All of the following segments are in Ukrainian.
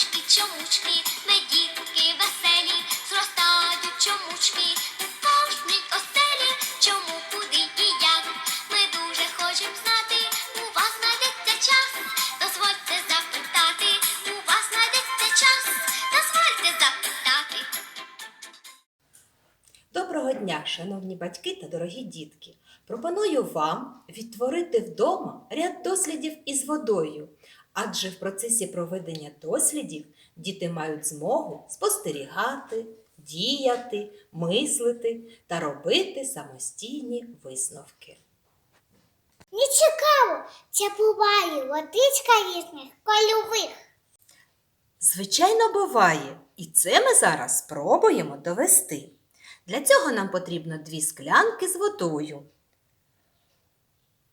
Чомучки, чомучки, ми дітки веселі, зростають чомучки кожній оселі. Чому, куди і як? Ми дуже хочемо знати. У вас знайдеться час, дозвольте запитати. У вас знайдеться час, дозвольте запитати. Доброго дня, шановні батьки та дорогі дітки! Пропоную вам відтворити вдома ряд дослідів із водою, адже в процесі проведення дослідів діти мають змогу спостерігати, діяти, мислити та робити самостійні висновки. Не цікаво, це буває водичка різних кольових. Звичайно, буває, і це ми зараз спробуємо довести. Для цього нам потрібно дві склянки з водою.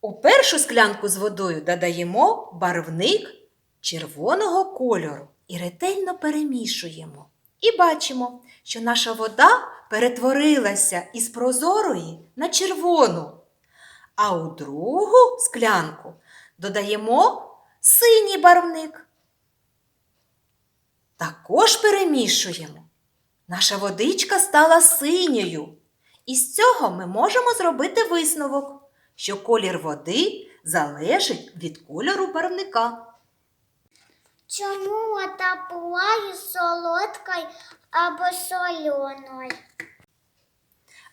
У першу склянку з водою додаємо барвник червоного кольору і ретельно перемішуємо. І бачимо, що наша вода перетворилася із прозорої на червону. А у другу склянку додаємо синій барвник. Також перемішуємо. Наша водичка стала синьою. І з цього ми можемо зробити висновок, що колір води залежить від кольору барвника. Чому вода буває солодкою або соленою?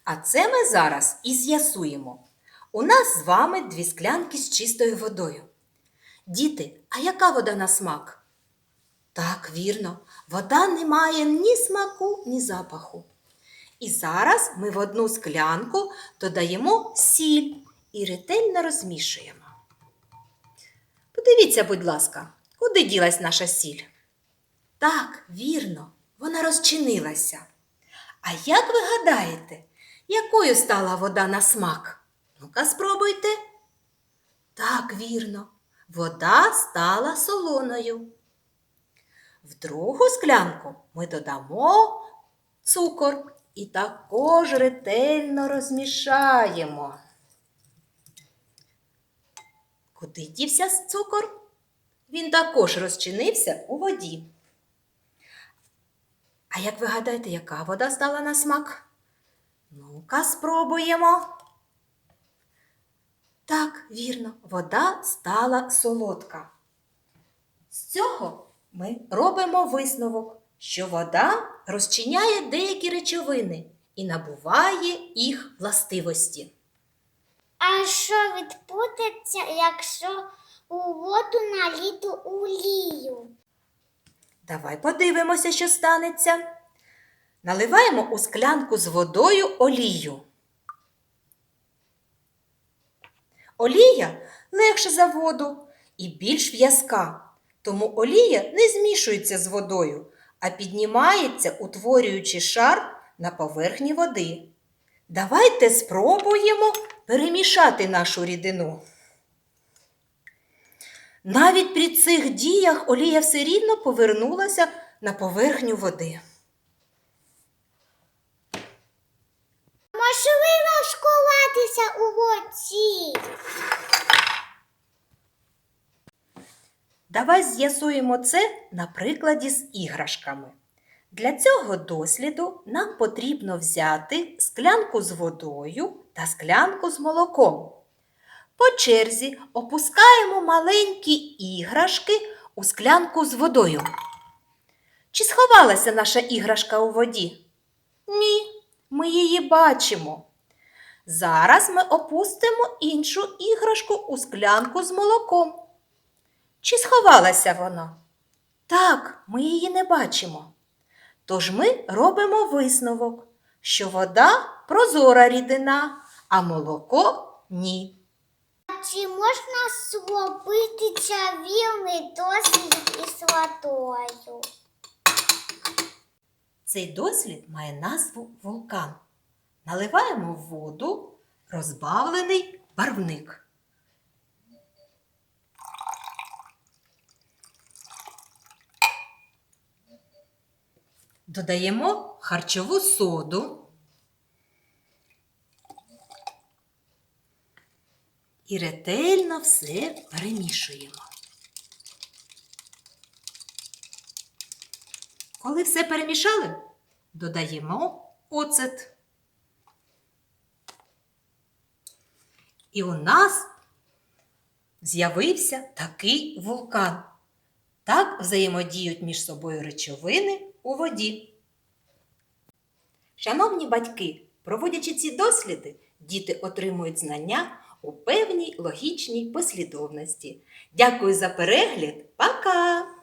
А це ми зараз і з'ясуємо. У нас з вами дві склянки з чистою водою. Діти, а яка вода на смак? Так, вірно, вода не має ні смаку, ні запаху. І зараз ми в одну склянку додаємо сіль і ретельно розмішуємо. Подивіться, будь ласка, куди ділась наша сіль? Так, вірно, вона розчинилася. А як ви гадаєте, якою стала вода на смак? Ну-ка, спробуйте. Так, вірно, вода стала солоною. В другу склянку ми додамо цукор і також ретельно розмішаємо. Куди дівся цукор? Він також розчинився у воді. А як ви гадаєте, яка вода стала на смак? Ну-ка, спробуємо. Так, вірно, вода стала солодка. З цього ми робимо висновок, що вода розчиняє деякі речовини і набуває їх властивості. А що відбудеться, якщо у воду наліто олію? Давай подивимося, що станеться. Наливаємо у склянку з водою олію. Олія легше за воду і більш в'язка, тому олія не змішується з водою, а піднімається, утворюючи шар на поверхні води. Давайте спробуємо перемішати нашу рідину. Навіть при цих діях олія все рівно повернулася на поверхню води. Можливо школатися у воді. Давай з'ясуємо це на прикладі з іграшками. Для цього досліду нам потрібно взяти склянку з водою та склянку з молоком. По черзі опускаємо маленькі іграшки у склянку з водою. Чи сховалася наша іграшка у воді? Ні, ми її бачимо. Зараз ми опустимо іншу іграшку у склянку з молоком. Чи сховалася вона? Так, ми її не бачимо. Тож ми робимо висновок, що вода прозора рідина, а молоко ні. Чи можна зробити чавільний дослід із водою? Цей дослід має назву вулкан. Наливаємо в воду розбавлений барвник. Додаємо харчову соду і ретельно все перемішуємо. Коли все перемішали, додаємо оцет. І у нас з'явився такий вулкан. Так взаємодіють між собою речовини у воді. Шановні батьки, проводячи ці досліди, діти отримують знання у певній логічній послідовності. Дякую за перегляд. Пока!